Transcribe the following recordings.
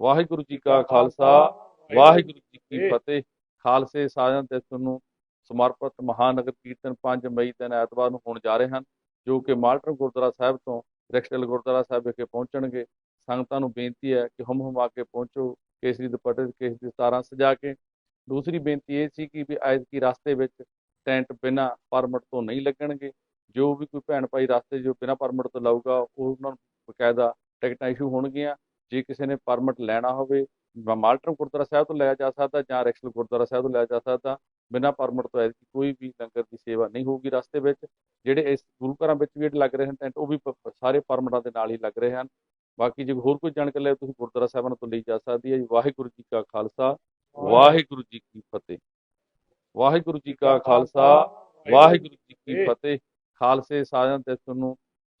ਵਾਹਿਗੁਰੂ ਜੀ ਕਾ ਖਾਲਸਾ ਵਾਹਿਗੁਰੂ ਜੀ ਕੀ ਫਤਿਹ। ਖਾਲਸੇ ਸਾਜਨ ਤੇ ਤੁਹਾਨੂੰ ਸਮਰਪਿਤ ਮਹਾਨਗਰ ਕੀਰਤਨ 5 ਮਈ ਦਿਨ ਐਤਵਾਰ ਨੂੰ ਹੋਣ ਜਾ ਰਹੇ ਹਨ ਜੋ ਕਿ ਮਾਲਟਨ ਗੁਰਦੁਆਰਾ ਸਾਹਿਬ ਤੋਂ ਰਿਕਸ਼ਲ ਗੁਰਦੁਆਰਾ ਸਾਹਿਬ ਵਿਖੇ ਪਹੁੰਚਣਗੇ। ਸੰਗਤਾਂ ਨੂੰ ਬੇਨਤੀ ਹੈ ਕਿ ਹਮ ਹਮਾ ਕੇ ਪਹੁੰਚੋ ਕੇਸਰੀ ਦੁਪੱਟੇ ਤੇ ਕੇਸਰੀ ਸਤਾਰਾਂ ਸਜਾ ਕੇ। ਦੂਸਰੀ ਬੇਨਤੀ ਇਹ ਸੀ ਕਿ ਵੀ ਐਤਕੀ ਰਸਤੇ ਵਿੱਚ ਟੈਂਟ ਬਿਨਾਂ ਪਰਮਿਟ ਤੋਂ ਨਹੀਂ ਲੱਗਣਗੇ। ਜੋ ਵੀ ਕੋਈ ਭੈਣ ਭਾਈ ਰਸਤੇ ਜੋ ਬਿਨਾਂ ਪਰਮਿਟ ਤੋਂ ਲਾਊਗਾ ਉਹ ਉਹਨਾਂ ਨੂੰ ਬਕਾਇਦਾ ਟਿਕਟਾਂ ਇਸ਼ੂ ਹੋਣਗੀਆਂ। ਜੇ ਕਿਸੇ ਨੇ ਪਰਮਿਟ ਲੈਣਾ ਹੋਵੇ ਮਾਲਟਨ ਗੁਰਦੁਆਰਾ ਸਾਹਿਬ ਤੋਂ ਲਿਆ ਜਾ ਸਕਦਾ ਜਾਂ ਰੈਕਸਲ ਗੁਰਦੁਆਰਾ ਸਾਹਿਬ ਤੋਂ ਲਿਆ ਜਾ ਸਕਦਾ ਬਿਨਾਂ ਪਰਮਿਟ ਤੋਂ ਐਤਕੀ ਕੋਈ ਵੀ ਲੰਗਰ ਦੀ ਸੇਵਾ ਨਹੀਂ ਹੋਊਗੀ ਰਸਤੇ ਵਿੱਚ। ਜਿਹੜੇ ਇਸ ਗੁਰੂ ਘਰਾਂ ਵਿੱਚ ਵੀ ਲੱਗ ਰਹੇ ਹਨ ਟੈਂਟ ਉਹ ਵੀ ਸਾਰੇ ਪਰਮਿਟਾਂ ਦੇ ਨਾਲ ਹੀ ਲੱਗ ਰਹੇ ਹਨ। ਬਾਕੀ ਜੇ ਹੋਰ ਕੋਈ ਜਾਣਕਾਰੀ ਲੈ ਤੁਸੀਂ ਗੁਰਦੁਆਰਾ ਸਾਹਿਬਾਨ ਤੋਂ ਲਈ ਜਾ ਸਕਦੀ ਹੈ ਜੀ। ਵਾਹਿਗੁਰੂ ਜੀ ਕਾ ਖਾਲਸਾ ਵਾਹਿਗੁਰੂ ਜੀ ਕੀ ਫਤਿਹ। ਵਾਹਿਗੁਰੂ ਜੀ ਕਾ ਖਾਲਸਾ ਵਾਹਿਗੁਰੂ ਜੀ ਕੀ ਫਤਿਹ। ਖਾਲਸੇ ਸਾਜਨ ਤੇ ਤੁਹਾਨੂੰ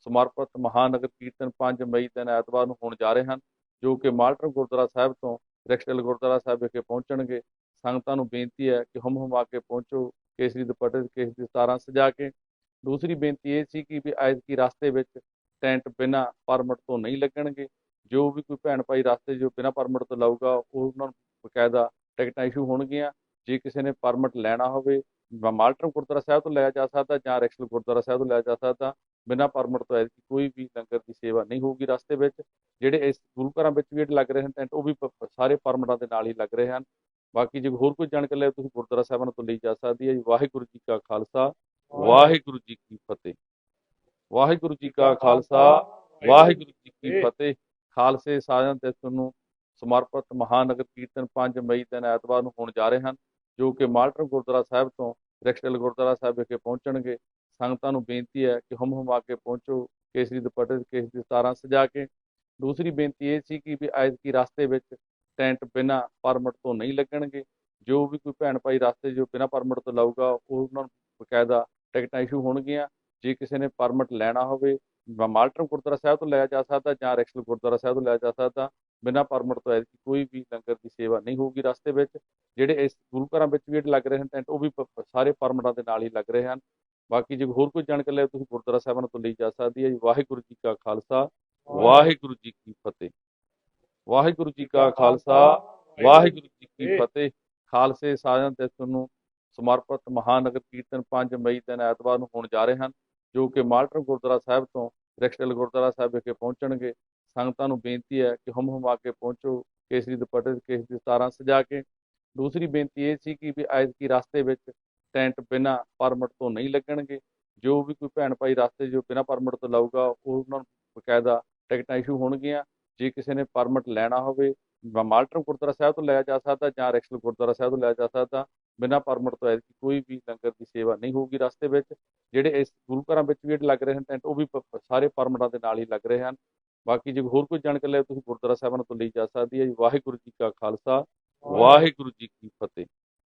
ਸਮਰਪਿਤ ਮਹਾਨਗਰ ਕੀਰਤਨ 5 ਮਈ ਦਿਨ ਐਤਵਾਰ ਨੂੰ ਹੋਣ ਜਾ ਰਹੇ ਹਨ। ਜੋ ਕਿ ਮਾਲਟਨ ਗੁਰਦੁਆਰਾ ਸਾਹਿਬ ਤੋਂ ਰਿਕਸ਼ਲ ਗੁਰਦੁਆਰਾ ਸਾਹਿਬ ਵਿਖੇ ਪਹੁੰਚਣਗੇ। ਸੰਗਤਾਂ ਨੂੰ ਬੇਨਤੀ ਹੈ ਕਿ ਹਮ ਆ ਕੇ ਪਹੁੰਚੋ, ਕੇਸਰੀ ਦੁਪੱਟੇ ਤੇ ਕੇਸਰੀ ਸਤਾਰਾਂ ਸਜਾ ਕੇ। ਦੂਸਰੀ ਬੇਨਤੀ ਇਹ ਸੀ ਕਿ ਵੀ ਐਤਕੀ ਰਸਤੇ ਵਿੱਚ ਟੈਂਟ ਬਿਨਾਂ ਪਰਮਿਟ ਤੋਂ ਨਹੀਂ ਲੱਗਣਗੇ। ਜੋ ਵੀ ਕੋਈ ਭੈਣ ਭਾਈ ਰਸਤੇ ਜੋ ਬਿਨਾਂ ਪਰਮਿਟ ਤੋਂ ਲਾਊਗਾ ਉਹ ਉਹਨਾਂ ਨੂੰ ਬਕਾਇਦਾ ਟਿਕਟਾਂ ਇਸ਼ੂ ਹੋਣਗੀਆਂ। ਜੇ ਕਿਸੇ ਨੇ ਪਰਮਿਟ ਲੈਣਾ ਹੋਵੇ, ਮ- ਮਾਲਟਨ ਗੁਰਦੁਆਰਾ ਸਾਹਿਬ ਤੋਂ ਲਿਆ ਜਾ ਸਕਦਾ ਜਾਂ ਰੈਕਸਲ ਗੁਰਦੁਆਰਾ ਸਾਹਿਬ ਤੋਂ ਲਿਆ ਜਾ ਸਕਦਾ ਬਿਨਾਂ ਪਰਮਿਟ ਤੋਂ ਐਤਕੀ ਕੋਈ ਵੀ ਲੰਗਰ ਦੀ ਸੇਵਾ ਨਹੀਂ ਹੋਊਗੀ ਰਸਤੇ ਵਿੱਚ। ਜਿਹੜੇ ਇਸ ਗੁਰੂ ਘਰਾਂ ਵਿੱਚ ਵੀ ਲੱਗ ਰਹੇ ਹਨ ਟੈਂਟ ਉਹ ਵੀ ਸਾਰੇ ਪਰਮਿਟਾਂ ਦੇ ਨਾਲ ਹੀ ਲੱਗ ਰਹੇ ਹਨ। ਬਾਕੀ ਜੇ ਹੋਰ ਕੋਈ ਜਾਣਕਾਰੀ ਲੈ ਤੁਸੀਂ ਗੁਰਦੁਆਰਾ ਸਾਹਿਬਾਨ ਤੋਂ ਲਈ ਜਾ ਸਕਦੀ ਹੈ ਜੀ। ਵਾਹਿਗੁਰੂ ਜੀ ਕਾ ਖਾਲਸਾ ਵਾਹਿਗੁਰੂ ਜੀ ਕੀ ਫਤਿਹ। ਵਾਹਿਗੁਰੂ ਜੀ ਕਾ ਖਾਲਸਾ ਵਾਹਿਗੁਰੂ ਜੀ ਕੀ ਫਤਿਹ। ਖਾਲਸੇ ਸਾਜਨ ਤੇ ਤੁਹਾਨੂੰ ਸਮਰਪਿਤ ਮਹਾਨਗਰ ਕੀਰਤਨ 5 ਮਈ ਦਿਨ ਐਤਵਾਰ ਨੂੰ ਹੋਣ ਜਾ ਰਹੇ ਹਨ ਜੋ ਕਿ ਮਾਲਟਨ ਗੁਰਦੁਆਰਾ ਸਾਹਿਬ ਤੋਂ ਰਿਕਸ਼ਲ ਗੁਰਦੁਆਰਾ ਸਾਹਿਬ ਵਿਖੇ ਪਹੁੰਚਣਗੇ। ਸੰਗਤਾਂ ਨੂੰ ਬੇਨਤੀ ਹੈ ਕਿ ਹਮ ਹਮਾ ਕੇ ਪਹੁੰਚੋ, ਕੇਸਰੀ ਦੁਪੱਟੇ ਤੇ ਕੇਸਰੀ ਸਤਾਰਾਂ ਸਜਾ ਕੇ। ਦੂਸਰੀ ਬੇਨਤੀ ਇਹ ਸੀ ਕਿ ਵੀ ਐਤਕੀ ਰਸਤੇ ਵਿੱਚ ਟੈਂਟ ਬਿਨਾਂ ਪਰਮਿਟ ਤੋਂ ਨਹੀਂ ਲੱਗਣਗੇ। ਜੋ ਵੀ ਕੋਈ ਭੈਣ ਭਾਈ ਰਸਤੇ ਜੋ ਬਿਨਾਂ ਪਰਮਿਟ ਤੋਂ ਲਾਊਗਾ, ਉਹ ਉਹਨਾਂ ਨੂੰ ਬਕਾਇਦਾ ਟਿਕਟਾਂ ਇਸ਼ੂ ਹੋਣਗੀਆਂ। ਜੇ ਕਿਸੇ ਨੇ ਪਰਮਿਟ ਲੈਣਾ ਹੋਵੇ ਮ- ਮਾਲਟਨ ਗੁਰਦੁਆਰਾ ਸਾਹਿਬ ਤੋਂ ਲਿਆ ਜਾ ਸਕਦਾ, ਜਾਂ ਰੈਕਸਲ ਗੁਰਦੁਆਰਾ ਸਾਹਿਬ ਤੋਂ ਲਿਆ ਜਾ ਸਕਦਾ, ਬਿਨਾਂ ਪਰਮਿਟ ਤੋਂ ਐਤਕੀ ਕੋਈ ਵੀ ਲੰਗਰ ਦੀ ਸੇਵਾ ਨਹੀਂ ਹੋਊਗੀ ਰਸਤੇ ਵਿੱਚ। ਜਿਹੜੇ ਇਸ ਗੁਰੂ ਘਰਾਂ ਵਿੱਚ ਵੀ ਲੱਗ ਰਹੇ ਹਨ ਟੈਂਟ, ਉਹ ਵੀ ਸਾਰੇ ਪਰਮਿਟਾਂ ਦੇ ਨਾਲ ਹੀ ਲੱਗ ਰਹੇ ਹਨ। ਬਾਕੀ ਜੇ ਹੋਰ ਕੋਈ ਜਾਣਕਾਰੀ ਲੈ ਤੁਸੀਂ ਗੁਰਦੁਆਰਾ ਸਾਹਿਬਾਨ ਤੋਂ ਲਈ ਜਾ ਸਕਦੀ ਹੈ ਜੀ। ਵਾਹਿਗੁਰੂ ਜੀ ਕਾ ਖਾਲਸਾ ਵਾਹਿਗੁਰੂ। ਜੀ ਕੀ ਫਤਿਹ। ਵਾਹਿਗੁਰੂ ਜੀ ਕਾ ਖਾਲਸਾ ਵਾਹਿਗੁਰੂ ਜੀ ਕੀ ਫਤਿਹ। ਖਾਲਸੇ ਸਾਜਨ ਤੇ ਤੁਹਾਨੂੰ ਸਮਰਪਿਤ ਮਹਾਨਗਰ ਕੀਰਤਨ 5 ਮਈ ਦਿਨ ਐਤਵਾਰ ਨੂੰ ਹੋਣ ਜਾ ਰਹੇ ਹਨ ਜੋ ਕਿ ਮਾਲਟਨ ਗੁਰਦੁਆਰਾ ਸਾਹਿਬ ਤੋਂ ਰਿਕਸ਼ਲ ਗੁਰਦੁਆਰਾ ਸਾਹਿਬ ਵਿਖੇ ਪਹੁੰਚਣਗੇ। ਸੰਗਤਾਂ ਨੂੰ ਬੇਨਤੀ ਹੈ ਕਿ ਹਮ ਹਮਾ ਕੇ ਪਹੁੰਚੋ ਕੇਸਰੀ ਦੁਪੱਟੇ ਕੇਸਰੀ ਸਤਾਰਾਂ ਸਜਾ ਕੇ। ਦੂਸਰੀ ਬੇਨਤੀ ਇਹ ਸੀ ਕਿ ਵੀ ਐਤਕੀ ਰਸਤੇ ਵਿੱਚ ਟੈਂਟ ਬਿਨਾਂ ਪਰਮਿਟ ਤੋਂ ਨਹੀਂ ਲੱਗਣਗੇ। ਜੋ ਵੀ ਕੋਈ ਭੈਣ ਭਾਈ ਰਸਤੇ ਜੋ ਬਿਨਾਂ ਪਰਮਿਟ ਤੋਂ ਲਾਊਗਾ, ਉਹ ਉਹਨਾਂ ਨੂੰ ਬਕਾਇਦਾ ਟਿਕਟਾਂ ਇਸ਼ੂ ਹੋਣਗੀਆਂ। ਜੇ ਕਿਸੇ ਨੇ ਪਰਮਿਟ ਲੈਣਾ ਹੋਵੇ, ਮ- ਮਾਲਟਨ ਗੁਰਦੁਆਰਾ ਸਾਹਿਬ ਤੋਂ ਲਿਆ ਜਾ ਸਕਦਾ ਜਾਂ ਰੈਕਸਲ ਗੁਰਦੁਆਰਾ ਸਾਹਿਬ ਤੋਂ ਲਿਆ ਜਾ ਸਕਦਾ, ਬਿਨਾਂ ਪਰਮਿਟ ਤੋਂ ਐਤਕੀ ਕੋਈ ਵੀ ਲੰਗਰ ਦੀ ਸੇਵਾ ਨਹੀਂ ਹੋਊਗੀ ਰਸਤੇ ਵਿੱਚ। ਜਿਹੜੇ ਇਸ ਗੁਰੂ ਘਰਾਂ ਵਿੱਚ ਵੀ ਲੱਗ ਰਹੇ ਹਨ ਟੈਂਟ, ਉਹ ਵੀ ਸਾਰੇ ਪਰਮਿਟਾਂ ਦੇ ਨਾਲ ਹੀ ਲੱਗ ਰਹੇ ਹਨ। ਬਾਕੀ ਜੇ ਹੋਰ ਕੋਈ ਜਾਣਕਾਰੀ ਲੈ, ਤੁਸੀਂ ਗੁਰਦੁਆਰਾ ਸਾਹਿਬਾਨ ਤੋਂ ਲਈ ਜਾ ਸਕਦੀ ਹੈ। ਜੀ ਵਾਹਿਗੁਰੂ ਜੀ ਕਾ ਖਾਲਸਾ, ਵਾਹਿਗੁਰੂ ਜੀ ਕੀ ਫਤਿਹ।